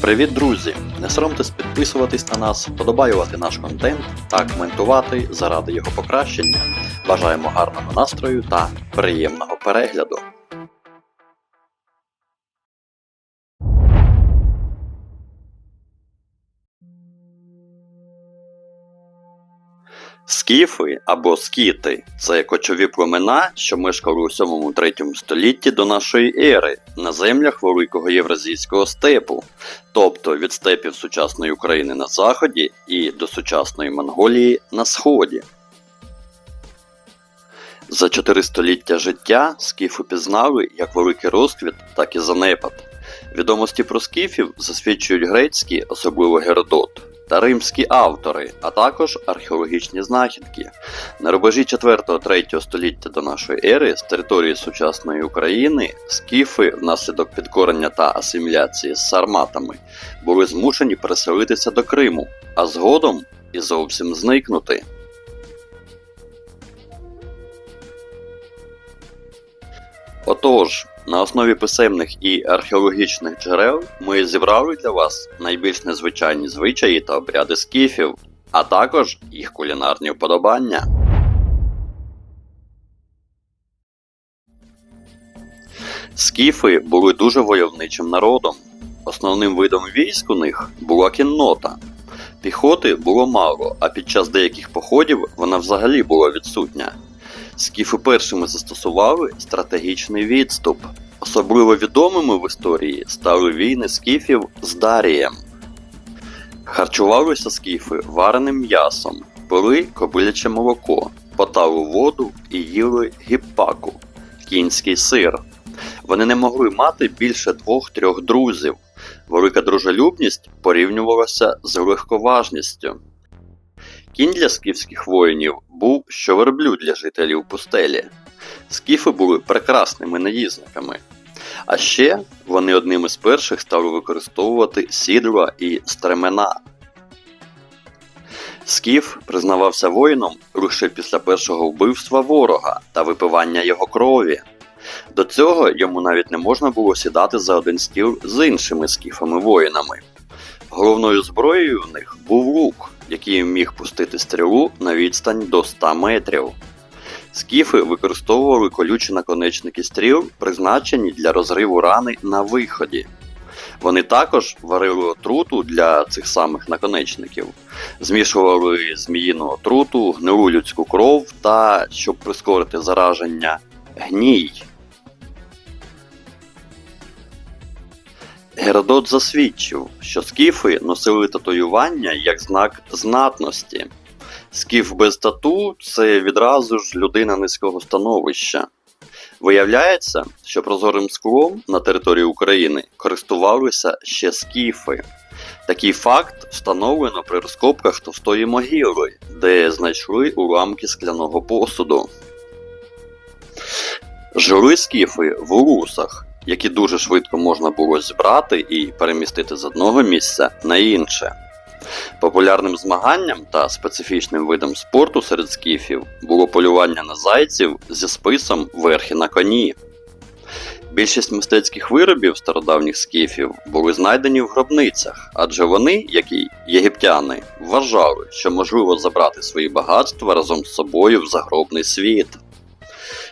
Привіт, друзі! Не соромтесь підписуватись на нас, подобаювати наш контент та коментувати заради його покращення. Бажаємо гарного настрою та приємного перегляду. Скіфи або скіти це кочові племена, що мешкали у 7-3 столітті до нашої ери на землях Великого Євразійського степу, тобто від степів сучасної України на заході і до сучасної Монголії на сході. За чотири століття життя скіфи пізнали як великий розквіт, так і занепад. Відомості про скіфів засвідчують грецькі, особливо Геродот, та римські автори, а також археологічні знахідки. На рубежі 4-3 століття до нашої ери з території сучасної України скіфи внаслідок підкорення та асиміляції з сарматами були змушені переселитися до Криму, а згодом і зовсім зникнути. Отож, на основі писемних і археологічних джерел ми зібрали для вас найбільш незвичайні звичаї та обряди скіфів, а також їх кулінарні вподобання. Скіфи були дуже войовничим народом. Основним видом військ у них була кіннота. Піхоти було мало, а під час деяких походів вона взагалі була відсутня. Скіфи першими застосували стратегічний відступ. Особливо відомими в історії стали війни скіфів з Дарієм. Харчувалися скіфи вареним м'ясом, пили кобиляче молоко, потали воду і їли гіппаку кінський сир. Вони не могли мати більше двох-трьох друзів. Велика дружелюбність порівнювалася з легковажністю. Кінь для скіфських воїнів був що верблюд для жителів пустелі. Скіфи були прекрасними наїзниками. А ще вони одним із перших стали використовувати сідла і стремена. Скіф признавався воїном лише після першого вбивства ворога та випивання його крові. До цього йому навіть не можна було сідати за один стіл з іншими скіфами-воїнами. Головною зброєю в них був лук, який міг пустити стрілу на відстань до 100 метрів. Скіфи використовували колючі наконечники стріл, призначені для розриву рани на виході. Вони також варили отруту для цих самих наконечників, змішували зміїну отруту, гнилу людську кров та, щоб прискорити зараження, гній. Геродот засвідчив, що скіфи носили татуювання як знак знатності. Скіф без тату це відразу ж людина низького становища. Виявляється, що прозорим склом на території України користувалися ще скіфи. Такий факт встановлено при розкопках товстої могили, де знайшли уламки скляного посуду. Жили скіфи в урусах, які дуже швидко можна було зібрати і перемістити з одного місця на інше. Популярним змаганням та специфічним видом спорту серед скіфів було полювання на зайців зі списом верхи на коні. Більшість мистецьких виробів стародавніх скіфів були знайдені в гробницях, адже вони, як і єгиптяни, вважали, що можливо забрати свої багатства разом з собою в загробний світ.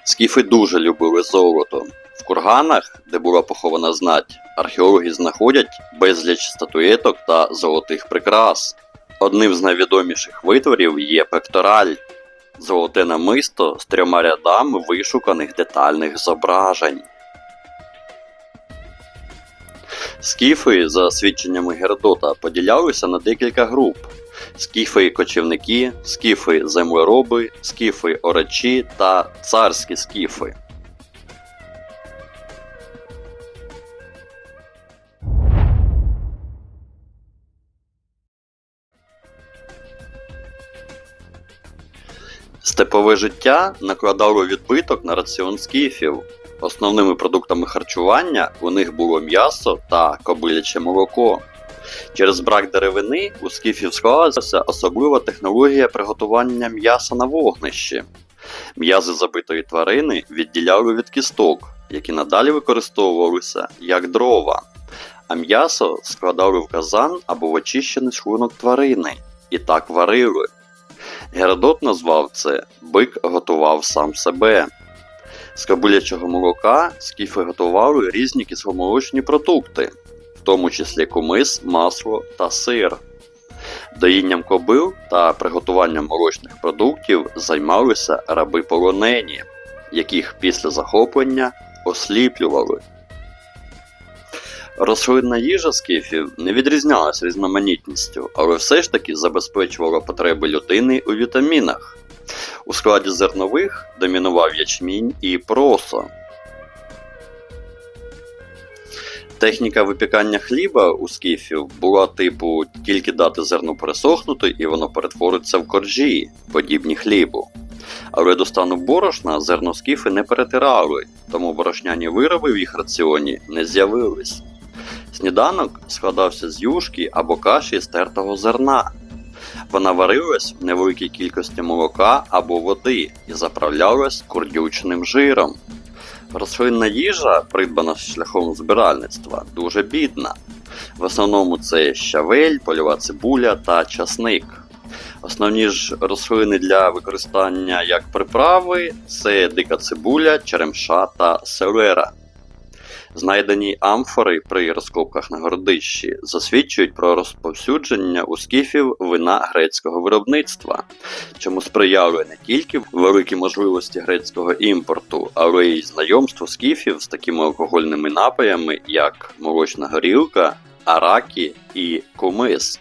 Скіфи дуже любили золото. Курганах, де була похована знать, археологи знаходять безліч статуеток та золотих прикрас. Одним з найвідоміших витворів є пектораль золоте намисто з трьома рядами вишуканих детальних зображень. Скіфи, за свідченнями Геродота, поділялися на декілька груп: скіфи кочівники, скіфи землероби, скіфи орачі та царські скіфи. Степове життя накладало відбиток на раціон скіфів. Основними продуктами харчування у них було м'ясо та кобиляче молоко. Через брак деревини у скіфів склалася особлива технологія приготування м'яса на вогнищі. М'язи забитої тварини відділяли від кісток, які надалі використовувалися як дрова. а м'ясо складали в казан або в очищений шлунок тварини і так варили. Геродот назвав це бик готував сам себе. З кобилячого молока скіфи готували різні кисломолочні продукти, в тому числі кумис, масло та сир. Доїнням кобил та приготуванням молочних продуктів займалися раби полонені, яких після захоплення осліплювали. Рослинна їжа скіфів не відрізнялася різноманітністю, але все ж таки забезпечувала потреби людини у вітамінах. У складі зернових домінував ячмінь і просо. Техніка випікання хліба у скіфів була типу тільки дати зерну пересохнути і воно перетвориться в коржі, подібні хлібу. Але до стану борошна зерно скіфи не перетирали, тому борошняні вироби в їх раціоні не з'явились. Сніданок складався з юшки або каші з тертого зерна. Вона варилась в невеликій кількості молока або води і заправлялась курдючним жиром. Рослинна їжа, придбана шляхом збиральництва, дуже бідна. В основному це щавель, польова цибуля та часник. Основні ж рослини для використання як приправи це дика цибуля, черемша та селера. Знайдені амфори при розкопках на городищі засвідчують про розповсюдження у скіфів вина грецького виробництва, чому сприяли не тільки великі можливості грецького імпорту, але й знайомство скіфів з такими алкогольними напоями, як молочна горілка, аракі і кумис.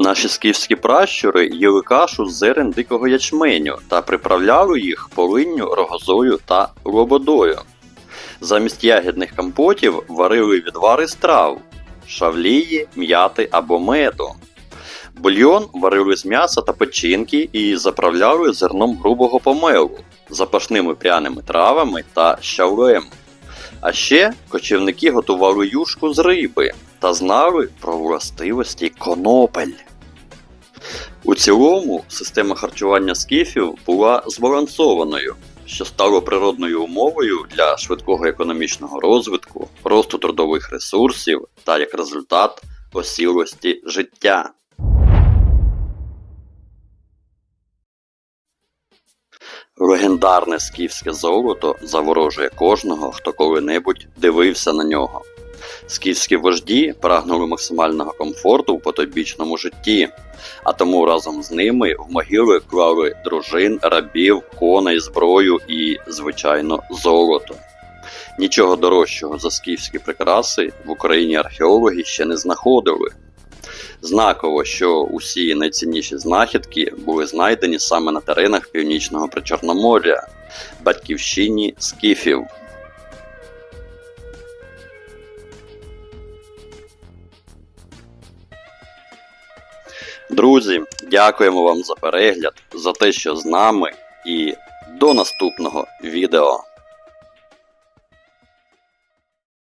Наші скіфські пращури їли кашу з зерен дикого ячменю та приправляли їх полинню, рогозою та лободою. Замість ягідних компотів варили відвари з трав, шавлії, м'яти або меду. Бульйон варили з м'яса та печінки і заправляли зерном грубого помелу, запашними пряними травами та щавлем. А ще кочівники готували юшку з риби та знали про властивості конопель. У цілому система харчування скіфів була збалансованою, що стало природною умовою для швидкого економічного розвитку, росту трудових ресурсів та як результат осілості життя. Легендарне скіфське золото заворожує кожного, хто коли-небудь дивився на нього. Скіфські вожді прагнули максимального комфорту в потойбічному житті, а тому разом з ними в могили клали дружин, рабів, коней, зброю і, звичайно, золото. Нічого дорожчого за скіфські прикраси в Україні археологи ще не знаходили. Знаково, що усі найцінніші знахідки були знайдені саме на теренах північного Причорномор'я, батьківщині скіфів. Друзі, дякуємо вам за перегляд, за те, що з нами, і до наступного відео.